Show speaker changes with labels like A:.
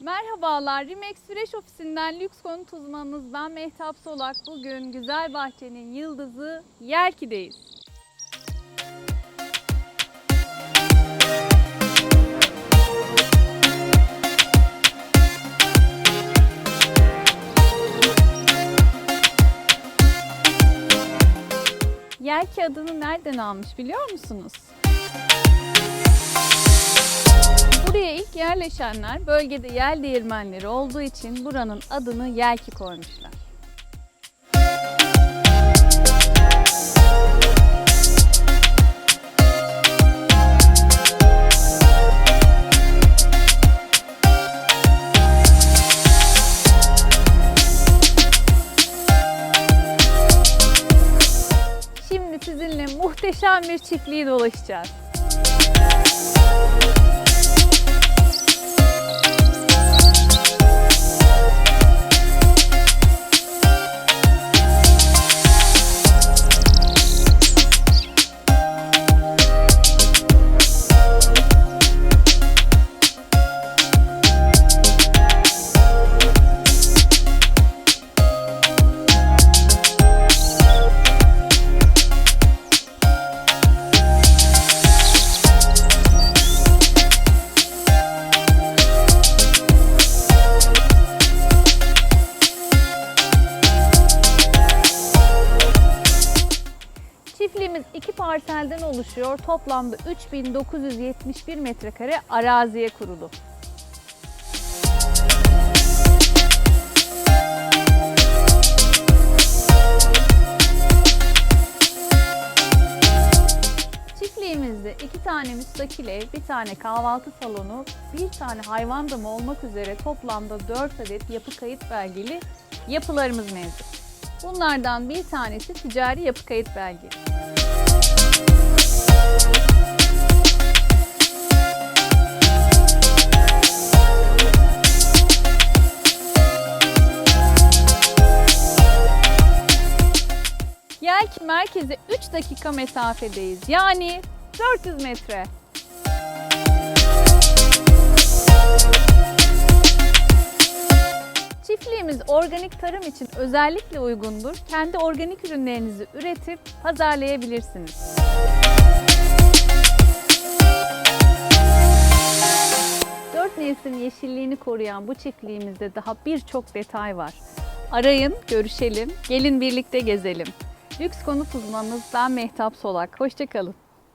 A: Merhabalar, Rimex Fresh ofisinden lüks konut uzmanınız ben Mehtap Solak. Bugün Güzel Bahçe'nin yıldızı Yelki'deyiz. Yelki adını nereden almış biliyor musunuz? Yerleşenler bölgede yel değirmenleri olduğu için buranın adını Yelki koymuşlar. Şimdi sizinle muhteşem bir çiftliği dolaşacağız. Çiftliğimiz iki parselden oluşuyor. Toplamda 3971 metrekare araziye kurulu. Çiftliğimizde iki tane müstakil ev, bir tane kahvaltı salonu, bir tane hayvan damı olmak üzere toplamda 4 adet yapı kayıt belgeli yapılarımız mevcut. Bunlardan bir tanesi ticari yapı kayıt belgeli. Yelk merkeze 3 dakika mesafedeyiz. Yani 400 metre. Çiftliğimiz organik tarım için özellikle uygundur. Kendi organik ürünlerinizi üretip pazarlayabilirsiniz. Dört mevsim yeşilliğini koruyan bu çiftliğimizde daha birçok detay var. Arayın, görüşelim, gelin birlikte gezelim. Lüks konut uzmanınız ben Mehtap Solak. Hoşçakalın.